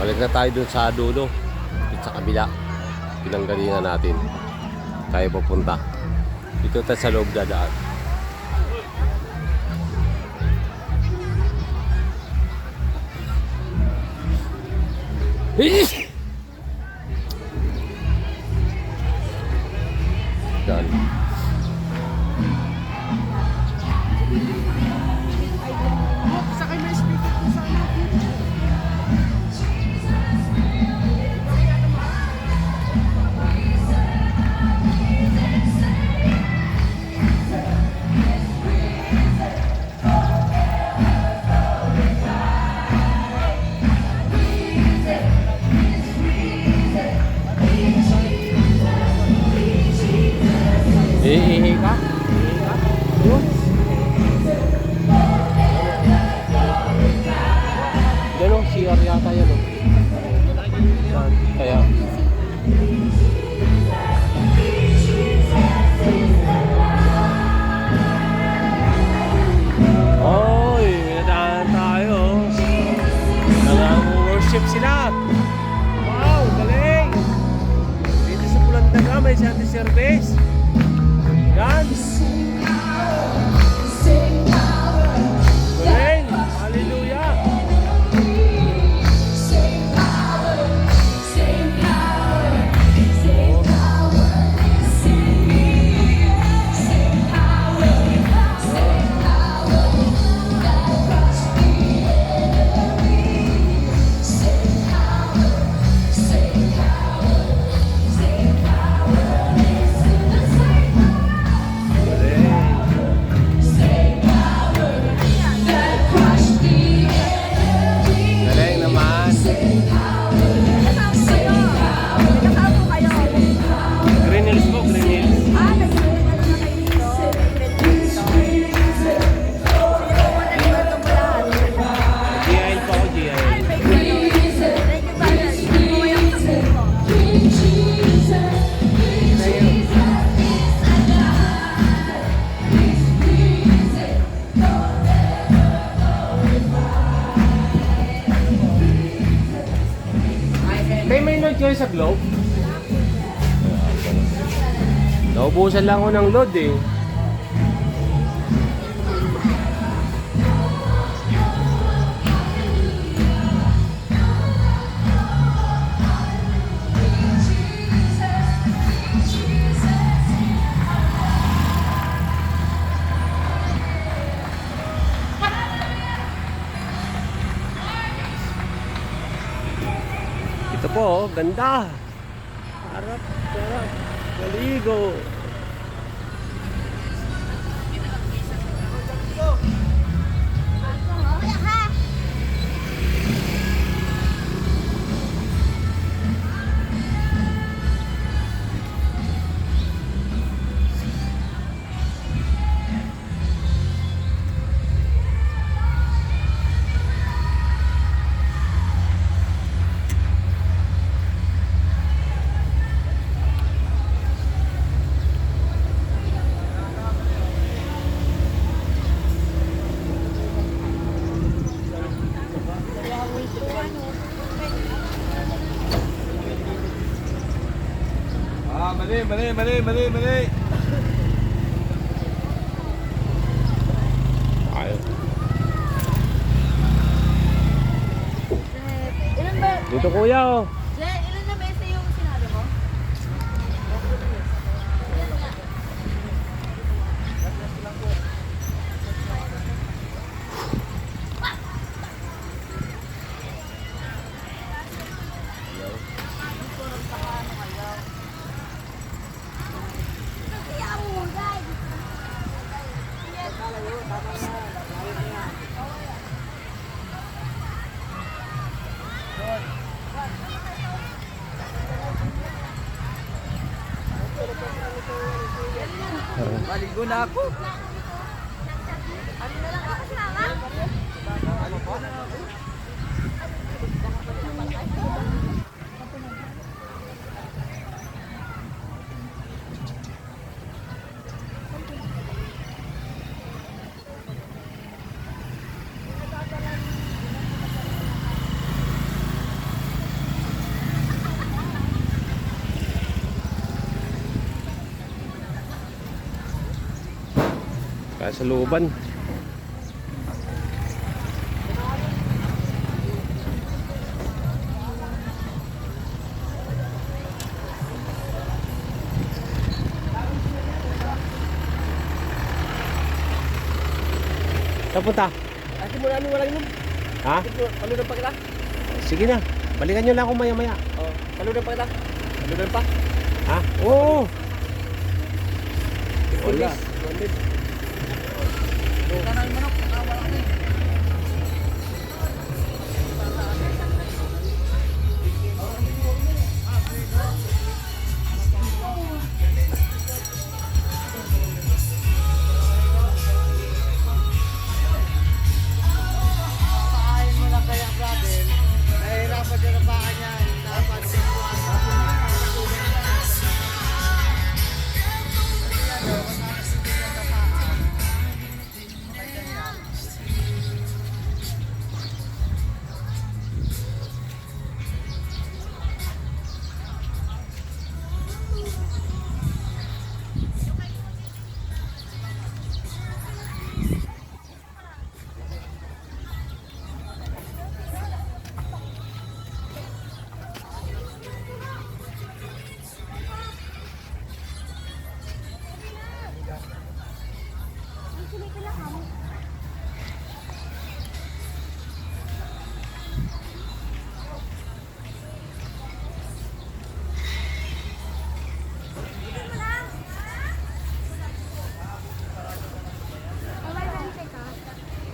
Balik na tayo dun sa dulo. Dito sa kabila. Pinanggalingan natin. Tayo papunta. Dito tayo sa loob dadaan. Hish! May Naubusan lang ako ng load eh. Ito po, oh, ganda. Harap, harap. Maligo. Mali, mali, mali, mali, mali. Ayaw. Dito kuya oh. Maligo na ako. Ano na lang ako sinama? Tayo sa looban. Saan punta? Ate mo ano wala yun. Ha? Paludan pa kita. Sige na. Balikan nyo lang ako maya maya. Oh, paludan pa kita. Paludan pa. Ha? Oo. Wala. Pakain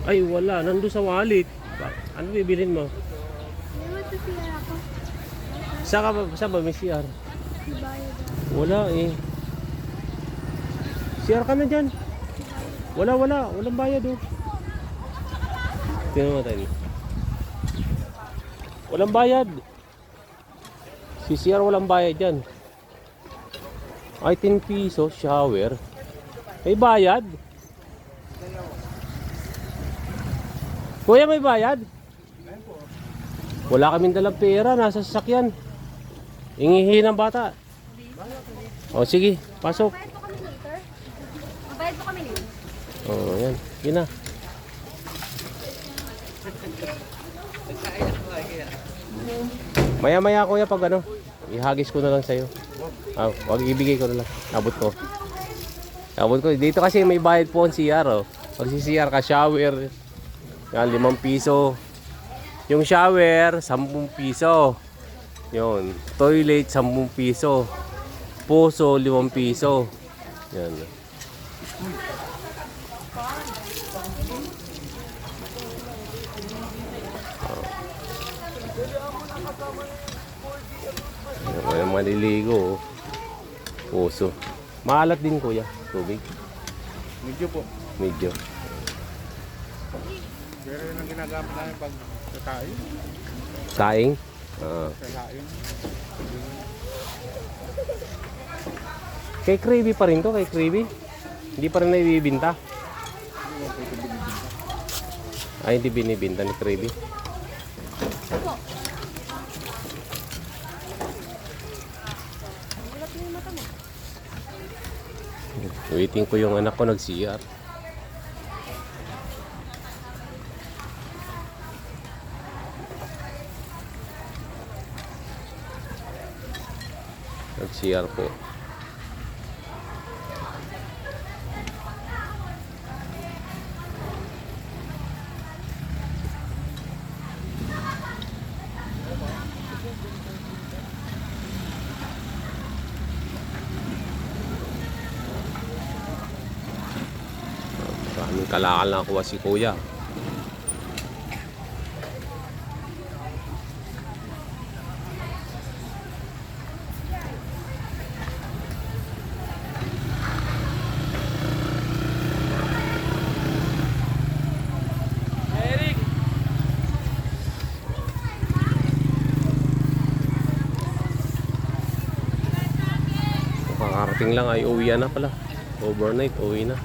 Ay, wala. Nandun sa wallet. Ano bibilin mo? Saan ka ba? Saan ba may CR? Wala eh. CR ka na dyan. Wala, wala. Walang bayad oh. Tingnan mo tayo. Walang bayad. Si CR walang bayad dyan. Ay, 10 piso, shower. May bayad. Kuya, may bayad? Wala kaming dalang pera, nasa sasakyan. Ingihi ng bata. O sige, pasok. Bayad po kami later. Mabayad po kami later. O, yan. Yun na. Maya maya kuya pag ano, ihagis ko na lang sa'yo. Ah, wag ibigay ko na lang. Abot ko. Abot ko. Dito kasi may bayad po ang CR oh. Pag si CR ka, shower. Yan, limang piso. Yung shower, 10 piso. Yun. Toilet, 10 piso. Puso, 5 piso. Yan. May maliligo. oh. Puso. Maalat din kuya. Tubig. Medyo po. Medyo. Pero yun ang ginagamit namin pag kakain. Saing. Ah. Kakain. Kay Krabby pa rin to, kay Krabby. Hindi pa rin na ibibinta. Ay, hindi binibinta ni Krabby. Waiting ko yung anak ko nag-CR. Nag-CR po. Maraming kalakal na kuha si kuya. Makakarating lang ay uwi na pala. Overnight, uwi na.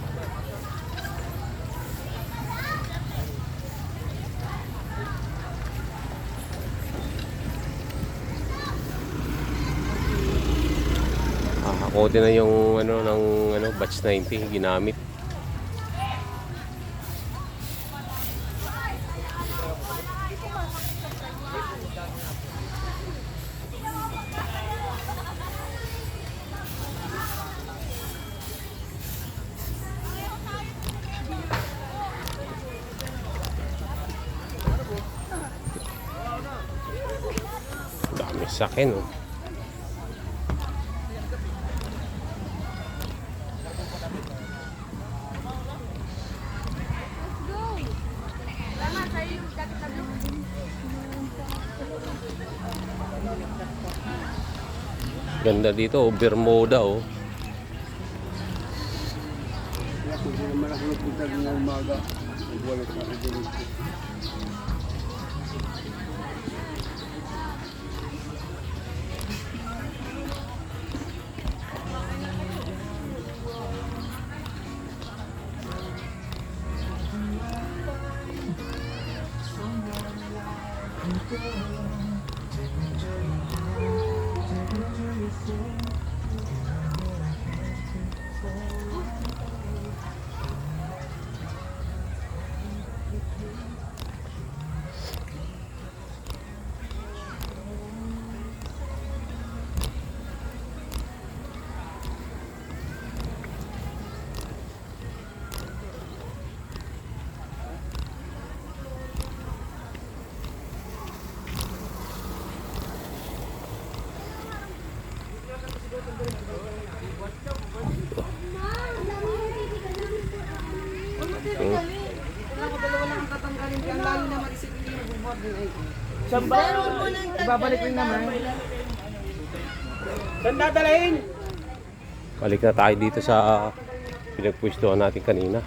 Ah, ako din na yung ano ng ano batch 90 ginamit. Sakin oh. Go! Tama, sa'yo yung dati talo. Ganda dito, oh. Bermuda oh. Kaya kung sino man ako nagpunta rin ng umaga, nagwala sa girl. Akin dito. Ibabalik rin naman. Saan dadalhin? Balik na tayo dito sa pinagpwestuhan natin kanina.